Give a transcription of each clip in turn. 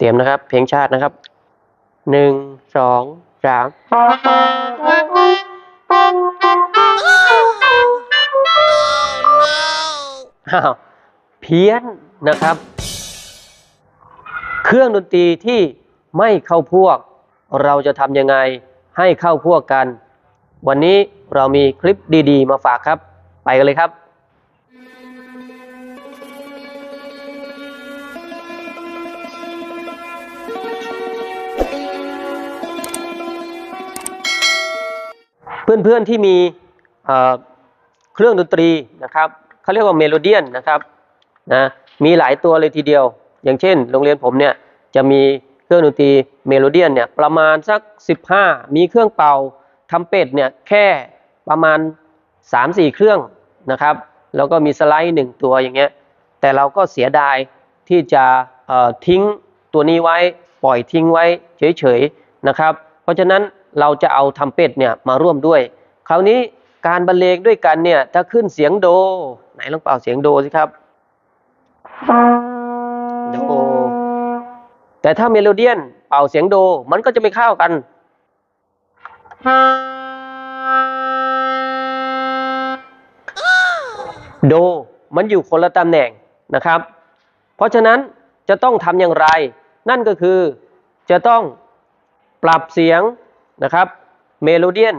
เตรียมนะครับ เพลงชาตินะครับหนึ่งสองสามอ้าวเพี้ยนนะครับ เครื่องดนตรีที่ไม่เข้าพวก เราจะทำยังไงให้เข้าพวกกัน วันนี้เรามีคลิปดี ๆ มาฝากครับ ไปกันเลยครับ เพื่อนๆที่มีเครื่องดนตรีนะครับเขาเรียกว่าเมโลเดียนนะครับนะมีหลายตัวเลยทีเดียว อย่างเช่น โรงเรียนผมเนี่ยจะมีเครื่องดนตรีเมโลเดียนเนี่ยประมาณสัก 15 มีเครื่องเป่าทำเป็ดเนี่ยแค่ประมาณ 3-4 เครื่องนะครับ แล้วก็มีสไลด์หนึ่งตัวอย่างเงี้ยแต่เราก็เสียดายที่จะทิ้งตัวนี้ไว้ ปล่อยทิ้งไว้เฉยๆนะครับ เพราะฉะนั้นเราจะเอาทำเป็ดเนี่ยมาร่วมด้วย คราวนี้การบรรเลงด้วยกันเนี่ยถ้าขึ้นเสียงโด ไหนลองเป่าเสียงโดสิครับโดแต่ถ้าเมโลเดียนเป่าเสียงโดมันก็จะไม่เข้ากันโดมันอยู่คนละตำแหน่งนะครับ เพราะฉะนั้นจะต้องทำอย่างไร นั่นก็คือจะต้องปรับเสียงนะครับเมโลเดียน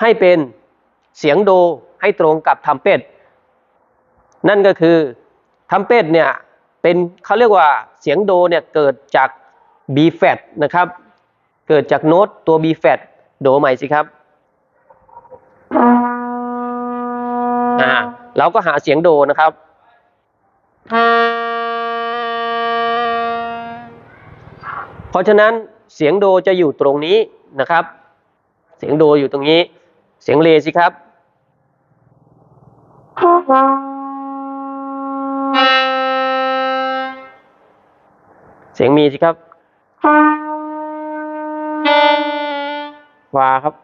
ให้เป็นเสียงโดให้ตรงกับทำเป็ดนั่นก็คือทำเป็ดเนี่ยเป็นเขาเรียกว่าเสียงโดเนี่ยเกิดจาก B flat นะครับ เกิดจากโน้ตตัว B flat โดใหม่สิครับอ่าเราก็หาเสียงโดนะครับ เพราะฉะนั้นเสียงโดจะอยู่ตรงนี้นะครับ เสียงโดอยู่ตรงนี้ เสียงเลสิครับ เสียงมีสิครับฟาครับ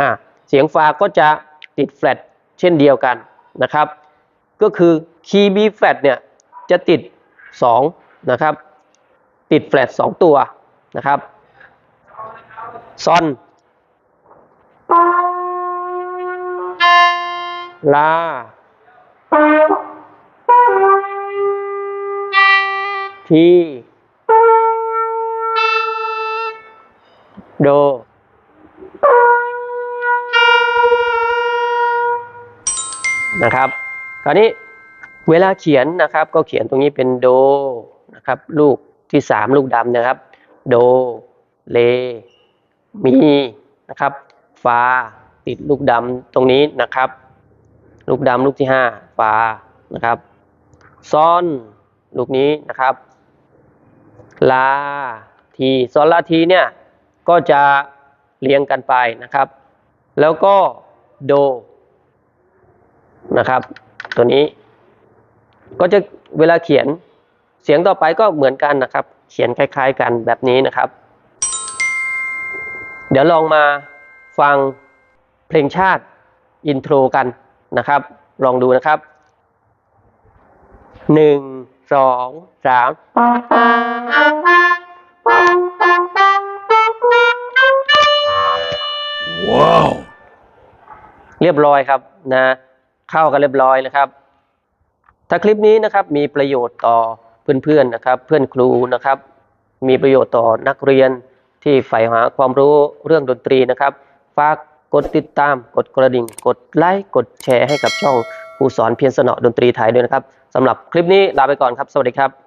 อ่าเสียงฟาก็จะติดแฟลตเช่นเดียวกันนะครับ ก็คือคีย์ B flat เนี่ย จะติด2นะครับติดแฟลต2ตัวนะครับซอนลา ที โด นะครับ คราวนี้ เวลาเขียนนะครับก็เขียนตรงนี้เป็นโดนะครับลูกที่สามลูกดำนะครับ โด เล มีนะครับฟาติดลูกดำตรงนี้นะครับ ลูกดำลูกที่ห้าฟานะครับซอนลูกนี้นะครับลาทีซอนลาทีเนี่ยก็จะเรียงกันไปนะครับ แล้วก็โดนะครับ ตัวนี้ ก็จะเวลาเขียนเสียงต่อไปก็เหมือนกันนะครับ เขียนคล้าย ๆ กันแบบนี้นะครับ เดี๋ยวลองมาฟังเพลงชาติอินโทรกันนะครับ ลองดูนะครับหนึ่งสองสามว้าว เรียบร้อยครับนะ เข้ากันเรียบร้อยนะครับ ถ้าคลิปนี้นะครับมีประโยชน์ต่อเพื่อนๆนะครับ เพื่อนครูนะครับ มีประโยชน์ต่อนักเรียนที่ใฝ่หาความรู้เรื่องดนตรีนะครับ ฝากกดติดตาม กดกระดิ่ง กดไลค์ กดแชร์ให้กับช่องผู้สอนเพียรสนอดนตรีไทยด้วยนะครับสำหรับคลิปนี้ลาไปก่อนครับ สวัสดีครับ